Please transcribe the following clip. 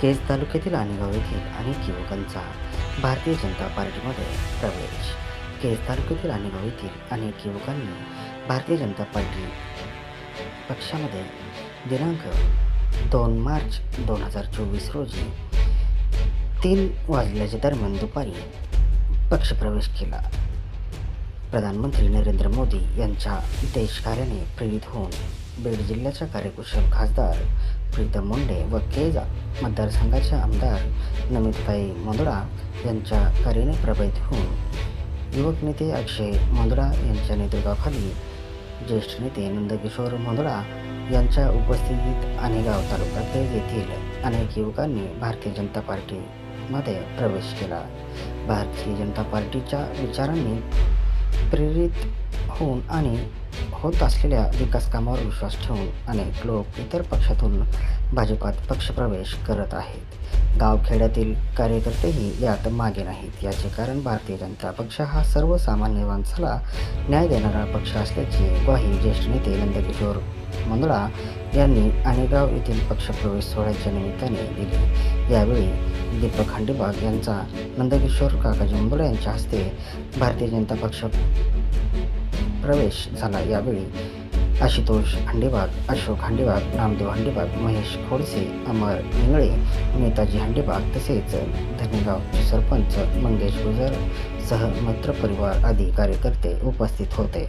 केज तालुक्यातील आणेगाव येथील अनेक युवकांचा भारतीय जनता पार्टीमध्ये प्रवेश. केज तालुक्यातील आणेगाव येथील अनेक युवकांनी भारतीय जनता पार्टी पक्षामध्ये दिनांक दोन मार्च दोन हजार चोवीस रोजी तीन वाजल्याच्या दरम्यान दुपारी पक्षप्रवेश केला. प्रधानमंत्री नरेंद्र मोदी यांच्या देशकार्याने प्रेरित होऊन बीड जिल्ह्याच्या कार्यकुशल खासदार प्रीतम मुंडे व केज मतदारसंघाचे आमदार नमितभाई मोंदडा यांच्या कार्याने प्रभावित होऊन युवक नेते अक्षय मोंदडा यांच्या नेतृत्वाखाली ज्येष्ठ नेते नंदकिशोर मोंदडा यांच्या उपस्थितीत अनेगाव तालुका केज येथील अनेक युवकांनी भारतीय जनता पार्टीमध्ये प्रवेश केला. भारतीय जनता पार्टीच्या विचारांनी प्रेरित होऊन आणि होत असलेल्या विकासकामावर विश्वास ठेवून अनेक लोक इतर पक्षातून भाजपात पक्षप्रवेश करत आहेत. गावखेड्यातील कार्यकर्तेही यात मागे नाहीत. याचे कारण भारतीय जनता पक्ष हा सर्वसामान्य माणसाला न्याय देणारा पक्ष असल्याची ग्वाही ज्येष्ठ नेते नंदकिशोर मंदळा यांनी अनेगाव येथील पक्षप्रवेश सोहळ्याच्या निमित्ताने दिली. यावेळी दीपक खंडेबाग यांचा नंदकिशोर काकाजी मंदळा यांच्या हस्ते भारतीय जनता पक्ष प्रवेश झाला. यावेळी आशुतोष हंडेबाग अशोक हंडेबाग नामदेव हंडेबाग महेश खोडसे अमर इंगळे नेताजी हंडेबाग तसेच धनेगावचे सरपंच मंगेश गुजर सह मित्रपरिवार आदी कार्यकर्ते उपस्थित होते.